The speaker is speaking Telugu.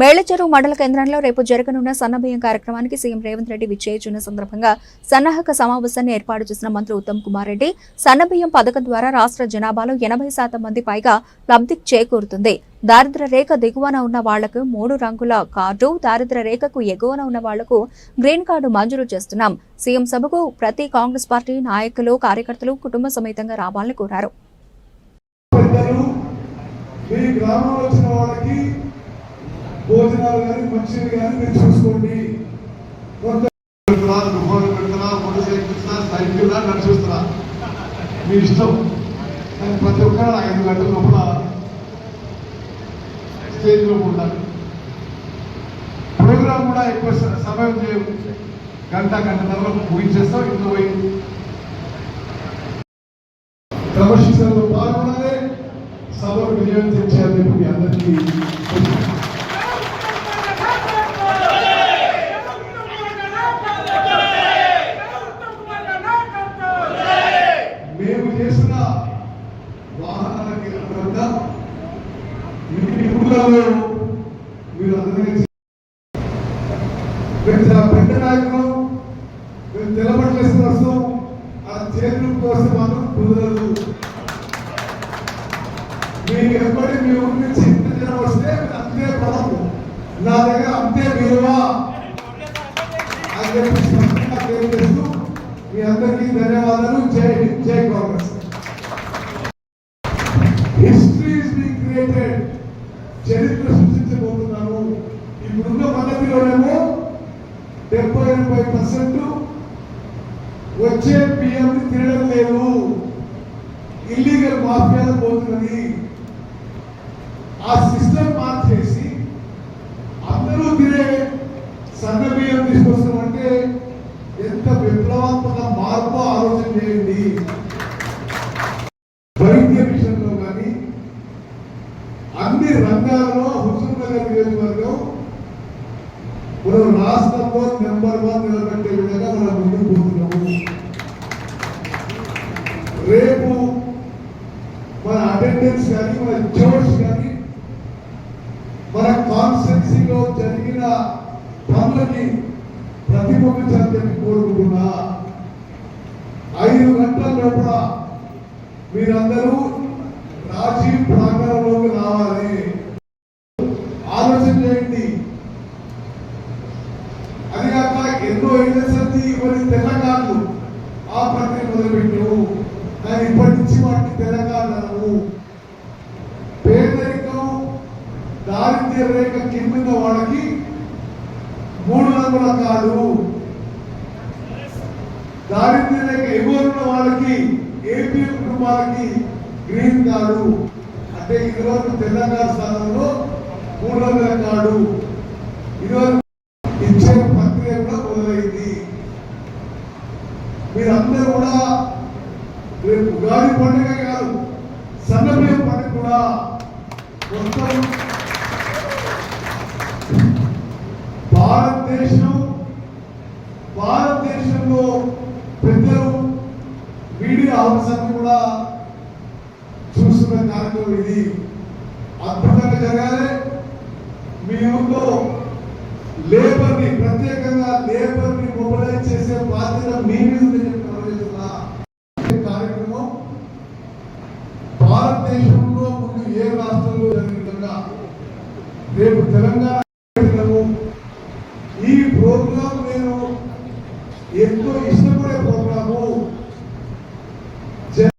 మేళ్ళచెరువు మండల కేంద్రంలో రేపు జరగనున్న సన్నబియ్యం కార్యక్రమానికి సీఎం రేవంత్ రెడ్డి విచ్చేయుచున్న సందర్భంగా సన్నాహక సమావేశాన్ని ఏర్పాటు చేసిన మంత్రి ఉత్తమ్ కుమార్ రెడ్డి సన్నబియ్యం పథకం ద్వారా రాష్ట్ర జనాభాలో ఎనభై శాతం మంది పైగా లబ్ధి చేకూరుతుంది. దారిద్ర రేఖ దిగువన ఉన్న వాళ్ళకు మూడు రంగుల కార్డు దారిద్ర రేఖకు ఎగువన ఉన్న వాళ్ళకు గ్రీన్ కార్డు మంజూరు చేస్తున్నాం. సీఎం సభకు ప్రతి కాంగ్రెస్ పార్టీ నాయకులు కార్యకర్తలు కుటుంబ సమేతంగా రావాలని కోరారు. మీ గ్రామంలో వచ్చిన వాళ్ళకి భోజనాలు కానీ మంచివి కానీ మీరు చూసుకోండి. పెడుతున్నా తుఫాను పెడుతున్నా మోటార్ సైకిల్ ఇస్తున్నా సైకిల్ నడిచిస్తున్నా మీ ఇష్టం. కానీ ప్రతి ఒక్కరు నాకు ఐదు గంటల లోపల స్టేజ్లో ఉండాలి. ప్రోగ్రామ్ కూడా ఎక్కువ సమయం చేయము. గంట గంట తర్వాత ముగించేస్తాం ఇంట్లో పోయి. క్రమశిక్షణలో పాల్గొనాలి. సభ విజయం తెచ్చారని మీ అందరికీ సందర్భంలో మీరు అందరికీ మేము చాలా పెద్ద నాయకులు. మీరు తెల్లబట్టలేసి వస్తాం ఆ చేతులు కోసం మాత్రం కుదరదు. మీకు ఎప్పటి మీ ఊరి నుంచి ఇంత జనం వస్తే అంతే పదము నా దగ్గర అంతే విలువ. అని చెప్పి స్పష్టంగా తెలియజేస్తూ మీ అందరికీ ధన్యవాదాలు. జై జై కాంగ్రెస్. సృష్టించబోతున్నాము ఇప్పుడున్న పద్ధతిలోనేమో డెబ్బై ఎనభై పర్సెంట్ వచ్చే బియ్యం తినడం లేదు. ఇల్లీగల్ మాఫియాలు పోతున్నది. ఆ సిస్టమ్ మార్చేసి అందరూ తినే సన్న బియ్యం తీసుకొస్తామంటే మనం రాష్ట్రంలో నెంబర్ వన్ నిలబెట్టే విధంగా మనం ముందుకు పోతున్నాము. రేపు మన అటెండెన్స్ కానీ మన జోడ్స్ కానీ మన కాన్స్టెన్సీలో జరిగిన పనులకి ప్రతిబింబించాలని చెప్పి కోరుకుంటున్నా. ఐదు గంటల లోపల మీరందరూ ఎన్నో ఎన్నో ఏజెన్సీ ఇవన్నీ తెలంగాణలు ఆ ప్రక్రియ మొదలుపెట్టావు కానీ ఇప్పటి నుంచి వాటికి తెలంగాణను పేదరికం దారిద్ర్య రేఖ కింద వాళ్ళకి మూడు వందల కాదు దారిద్ర్య రేఖ ఎగువన్న వాళ్ళకి ఏపీ కుటుంబాలకి గ్రీన్ కార్డు అంటే ఇదివరకు తెలంగాణ స్థానంలో మూడు వందల కార్డు ఇదివరకు ఇచ్చే ప్రక్రియ కూడా మొదలైంది మీరందరూ కూడా రేపు ఉగాది పండుగ కాదు సన్నబియ్యం పండుగ కూడా మొత్తం భారతదేశం భారతదేశంలో పెద్దలు మీడియా అవసరం కూడా చూస్తున్న కార్యక్రమం ఇది. అద్భుతంగా జరగాలి. మీ ఊళ్ళో లేబర్ని ప్రత్యేకంగా లేబర్ని మొబిలైజ్ చేసే బాధ్యత మీ మీద ఉందని చెప్పి తెలియజేస్తున్నా. ఈ కార్యక్రమం భారతదేశంలో ముందు ఏ రాష్ట్రంలో జరిగిన విధంగా రేపు తెలంగాణ ఈ ప్రోగ్రాం నేను ఎంతో ఇష్టం